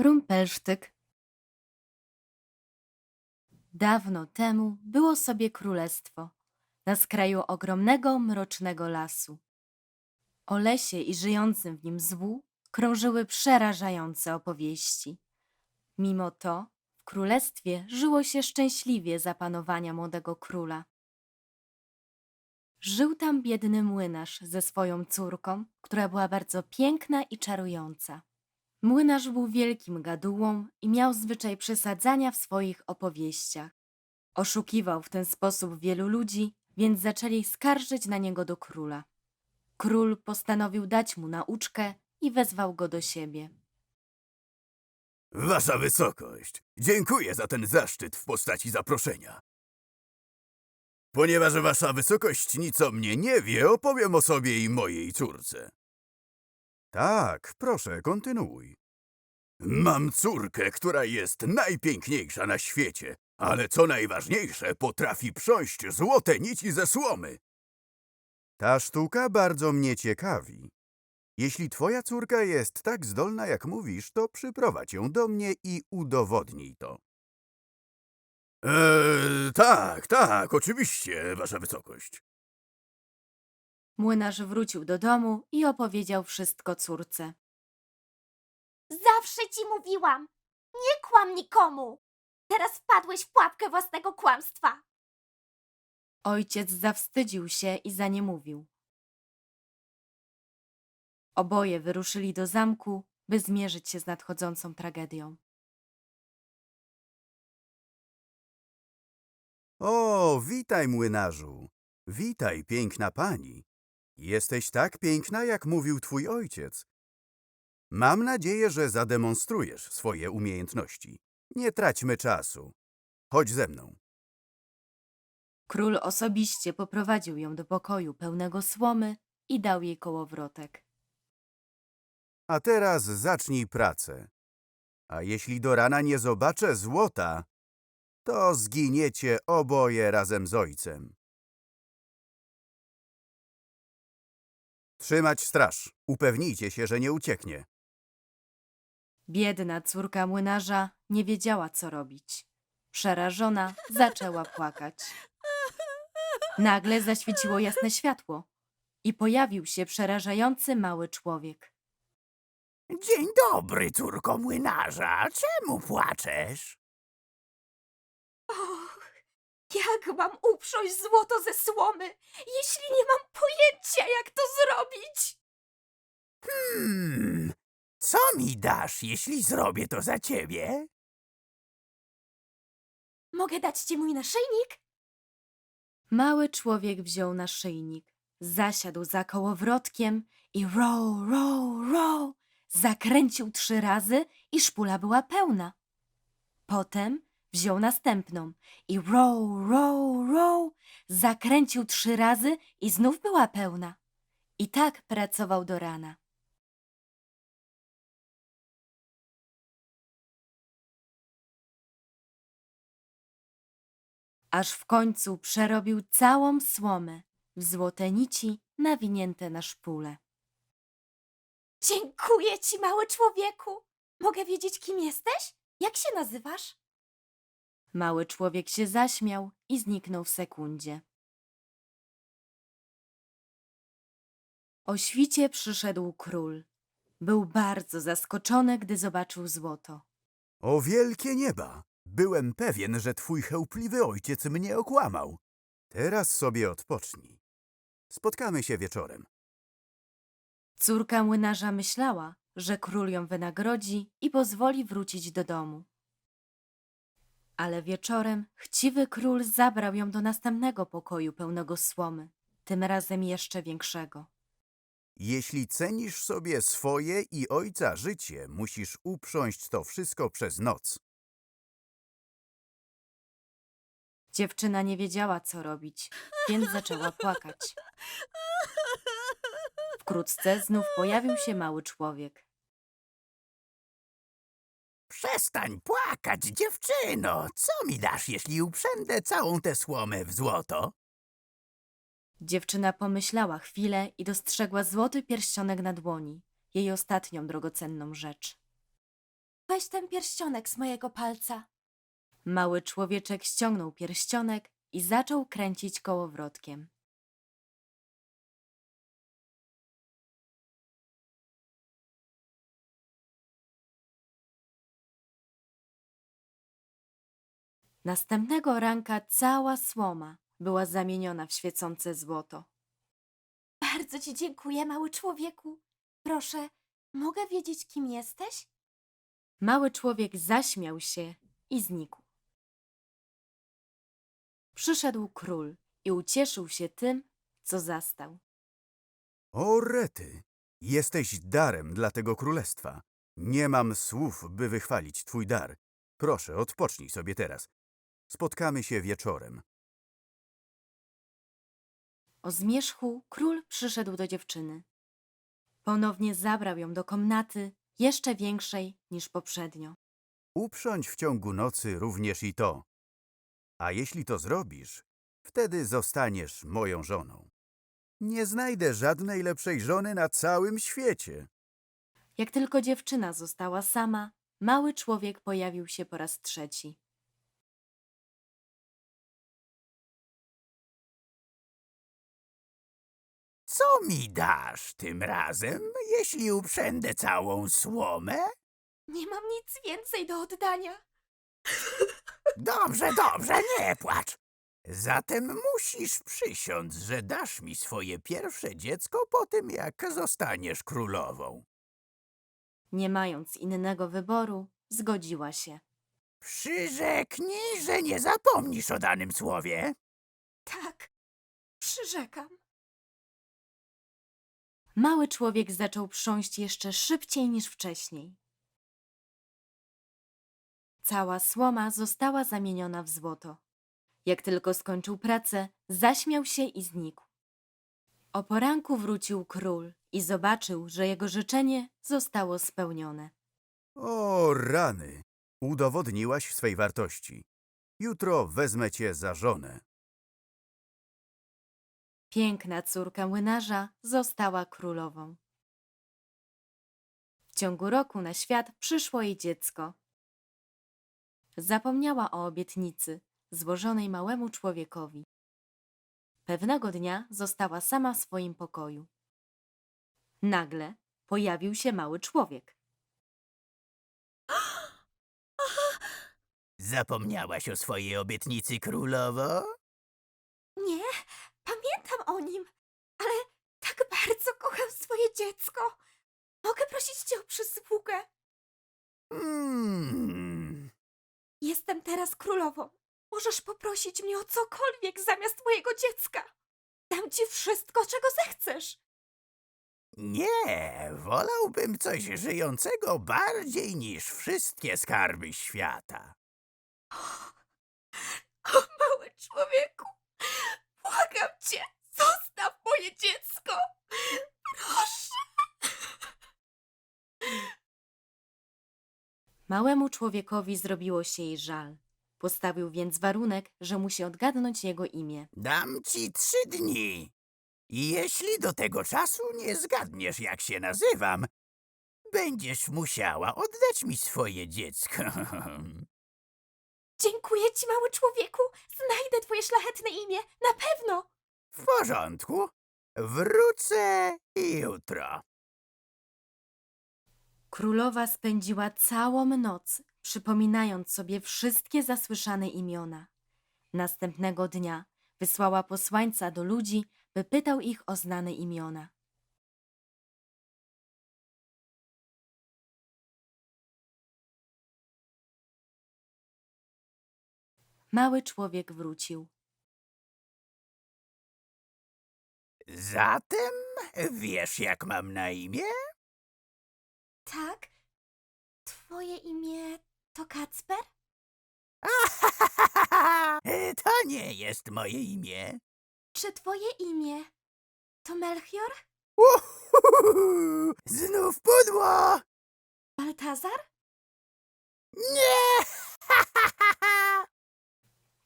Rumpelsztyk Dawno temu było sobie królestwo na skraju ogromnego, mrocznego lasu. O lesie i żyjącym w nim złu krążyły przerażające opowieści. Mimo to w królestwie żyło się szczęśliwie za panowania młodego króla. Żył tam biedny młynarz ze swoją córką, która była bardzo piękna i czarująca. Młynarz był wielkim gadułą i miał zwyczaj przesadzania w swoich opowieściach. Oszukiwał w ten sposób wielu ludzi, więc zaczęli skarżyć na niego do króla. Król postanowił dać mu nauczkę i wezwał go do siebie. Wasza wysokość, dziękuję za ten zaszczyt w postaci zaproszenia. Ponieważ wasza wysokość nic o mnie nie wie, opowiem o sobie i mojej córce. Tak, proszę, kontynuuj. Mam córkę, która jest najpiękniejsza na świecie, ale co najważniejsze, potrafi prząść złote nici ze słomy. Ta sztuka bardzo mnie ciekawi. Jeśli twoja córka jest tak zdolna, jak mówisz, to przyprowadź ją do mnie i udowodnij to. Eee, tak, tak, oczywiście, wasza wysokość. Młynarz wrócił do domu i opowiedział wszystko córce. Zawsze ci mówiłam! Nie kłam nikomu! Teraz wpadłeś w pułapkę własnego kłamstwa! Ojciec zawstydził się i zaniemówił. Oboje wyruszyli do zamku, by zmierzyć się z nadchodzącą tragedią. O, witaj, młynarzu. Witaj, piękna pani. Jesteś tak piękna, jak mówił twój ojciec. Mam nadzieję, że zademonstrujesz swoje umiejętności. Nie traćmy czasu. Chodź ze mną. Król osobiście poprowadził ją do pokoju pełnego słomy i dał jej kołowrotek. A teraz zacznij pracę. A jeśli do rana nie zobaczę złota, to zginiecie oboje razem z ojcem. Trzymać straż. Upewnijcie się, że nie ucieknie. Biedna córka młynarza nie wiedziała, co robić. Przerażona zaczęła płakać. Nagle zaświeciło jasne światło i pojawił się przerażający mały człowiek. Dzień dobry, córko młynarza. Czemu płaczesz? Jak mam uprząść złoto ze słomy, jeśli nie mam pojęcia, jak to zrobić? Hmm, co mi dasz, jeśli zrobię to za ciebie? Mogę dać ci mój naszyjnik? Mały człowiek wziął naszyjnik, zasiadł za kołowrotkiem i row, row, row, zakręcił trzy razy i szpula była pełna. Potem wziął następną i row, row, row, zakręcił trzy razy i znów była pełna. I tak pracował do rana. aż w końcu przerobił całą słomę w złote nici nawinięte na szpulę. Dziękuję ci, mały człowieku! Mogę wiedzieć, kim jesteś? Jak się nazywasz? Mały człowiek się zaśmiał i zniknął w sekundzie. O świcie przyszedł król. Był bardzo zaskoczony, gdy zobaczył złoto. O wielkie nieba! Byłem pewien, że twój chełpliwy ojciec mnie okłamał. Teraz sobie odpocznij. Spotkamy się wieczorem. Córka młynarza myślała, że król ją wynagrodzi i pozwoli wrócić do domu. Ale wieczorem chciwy król zabrał ją do następnego pokoju pełnego słomy, tym razem jeszcze większego. Jeśli cenisz sobie swoje i ojca życie, musisz uprząść to wszystko przez noc. Dziewczyna nie wiedziała, co robić, więc zaczęła płakać. Wkrótce znów pojawił się mały człowiek. Przestań płakać, dziewczyno! Co mi dasz, jeśli uprzędę całą tę słomę w złoto? Dziewczyna pomyślała chwilę i dostrzegła złoty pierścionek na dłoni, jej ostatnią drogocenną rzecz. weź ten pierścionek z mojego palca. Mały człowieczek ściągnął pierścionek i zaczął kręcić kołowrotkiem. Następnego ranka cała słoma była zamieniona w świecące złoto. Bardzo ci dziękuję, mały człowieku. Proszę, mogę wiedzieć, kim jesteś? Mały człowiek zaśmiał się i znikł. Przyszedł król i ucieszył się tym, co zastał. O rety, jesteś darem dla tego królestwa. Nie mam słów, by wychwalić twój dar. Proszę, odpocznij sobie teraz. Spotkamy się wieczorem. O zmierzchu król przyszedł do dziewczyny. Ponownie zabrał ją do komnaty, jeszcze większej niż poprzednio. Uprząć w ciągu nocy również i to. A jeśli to zrobisz, wtedy zostaniesz moją żoną. Nie znajdę żadnej lepszej żony na całym świecie. Jak tylko dziewczyna została sama, mały człowiek pojawił się po raz trzeci. Co mi dasz tym razem, jeśli uprzędę całą słomę? Nie mam nic więcej do oddania. Dobrze, dobrze, nie płacz. Zatem musisz przysiąc, że dasz mi swoje pierwsze dziecko po tym, jak zostaniesz królową. Nie mając innego wyboru, zgodziła się. Przyrzeknij, że nie zapomnisz o danym słowie. Tak, przyrzekam. Mały człowiek zaczął prząść jeszcze szybciej niż wcześniej. Cała słoma została zamieniona w złoto. Jak tylko skończył pracę, zaśmiał się i znikł. O poranku wrócił król i zobaczył, że jego życzenie zostało spełnione. O rany, udowodniłaś swej wartości. Jutro wezmę cię za żonę. Piękna córka młynarza została królową. W ciągu roku na świat przyszło jej dziecko. Zapomniała o obietnicy złożonej małemu człowiekowi. Pewnego dnia została sama w swoim pokoju. Nagle pojawił się mały człowiek. Zapomniałaś o swojej obietnicy królowo? Nie, o nim, ale tak bardzo kocham swoje dziecko. Mogę prosić cię o przysługę. Hmm. Jestem teraz królową. Możesz poprosić mnie o cokolwiek zamiast mojego dziecka. Dam ci wszystko, czego zechcesz. Nie, wolałbym coś żyjącego bardziej niż wszystkie skarby świata. O, mały człowieku, błagam cię, zostaw moje dziecko. Proszę. Małemu człowiekowi zrobiło się jej żal. Postawił więc warunek, że musi odgadnąć jego imię. Dam ci trzy dni. I jeśli do tego czasu nie zgadniesz, jak się nazywam, będziesz musiała oddać mi swoje dziecko. Dziękuję ci, mały człowieku. Znajdę twoje szlachetne imię, na pewno. W porządku. Wrócę jutro. Królowa spędziła całą noc, przypominając sobie wszystkie zasłyszane imiona. Następnego dnia wysłała posłańca do ludzi, by pytał ich o znane imiona. Mały człowiek wrócił. Zatem wiesz, jak mam na imię? Tak? Twoje imię to Kacper? To nie jest moje imię. Czy twoje imię to Melchior? Uhuhuhu, Znów pudło! Baltazar? Nie!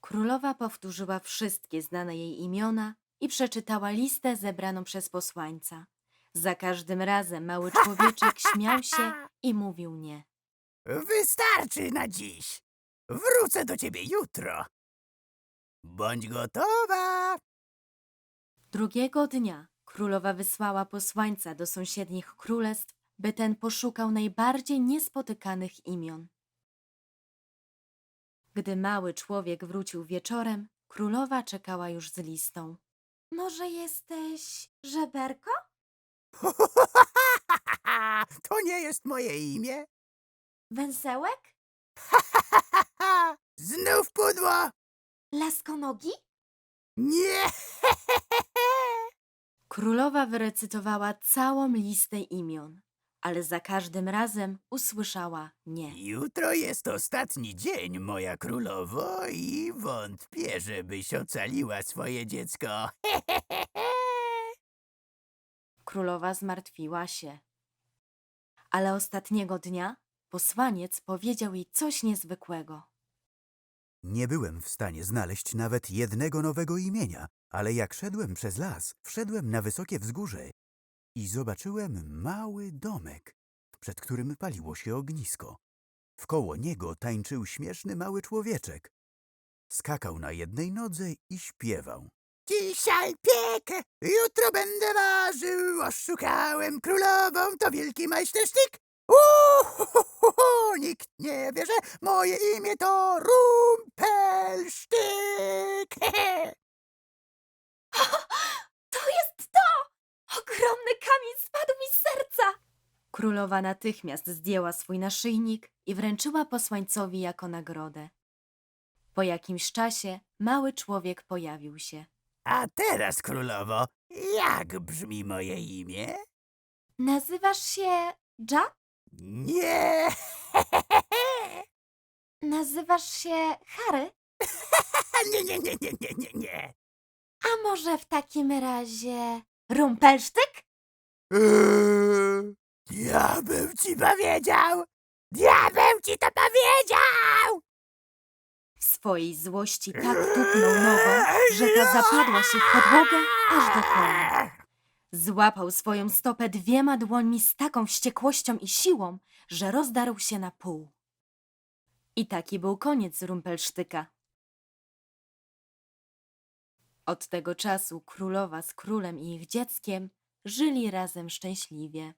Królowa powtórzyła wszystkie znane jej imiona i przeczytała listę zebraną przez posłańca. Za każdym razem mały człowieczek śmiał się i mówił nie. Wystarczy na dziś. Wrócę do ciebie jutro. Bądź gotowa. Drugiego dnia królowa wysłała posłańca do sąsiednich królestw, by ten poszukał najbardziej niespotykanych imion. Gdy mały człowiek wrócił wieczorem, królowa czekała już z listą. Może jesteś żeberko? To nie jest moje imię. Węsełek? Znów pudło. Laskonogi? Nie. Królowa wyrecytowała całą listę imion, ale za każdym razem usłyszała nie. Jutro jest ostatni dzień, moja królowo, i wątpię, żebyś ocaliła swoje dziecko. Królowa zmartwiła się. Ale ostatniego dnia posłaniec powiedział jej coś niezwykłego. Nie byłem w stanie znaleźć nawet jednego nowego imienia, ale jak szedłem przez las, wszedłem na wysokie wzgórze i zobaczyłem mały domek, przed którym paliło się ognisko. Wkoło niego tańczył śmieszny mały człowieczek. Skakał na jednej nodze i śpiewał. Dzisiaj piekę, jutro będę ważył, oszukałem królową, to wielki majstersztyk. Uhuhuhu, nikt nie wie, że moje imię to Rumpelsztyk. To jest to! Ogromny kamień spadł mi z serca! Królowa natychmiast zdjęła swój naszyjnik i wręczyła posłańcowi jako nagrodę. Po jakimś czasie mały człowiek pojawił się. A teraz, królowo, jak brzmi moje imię? Nazywasz się Jack? Nie! Nazywasz się Harry? Nie, nie, nie, nie, nie, nie, nie. A może w takim razie Rumpelsztyk? Eee, Ja bym ci powiedział! Ja bym ci to powiedział! W swojej złości tak tupnął nogą, ta zapadła się w podłogę aż do kolan. Złapał swoją stopę dwiema dłońmi z taką wściekłością i siłą, że rozdarł się na pół. I taki był koniec Rumpelsztyka. Od tego czasu królowa z królem i ich dzieckiem żyli razem szczęśliwie.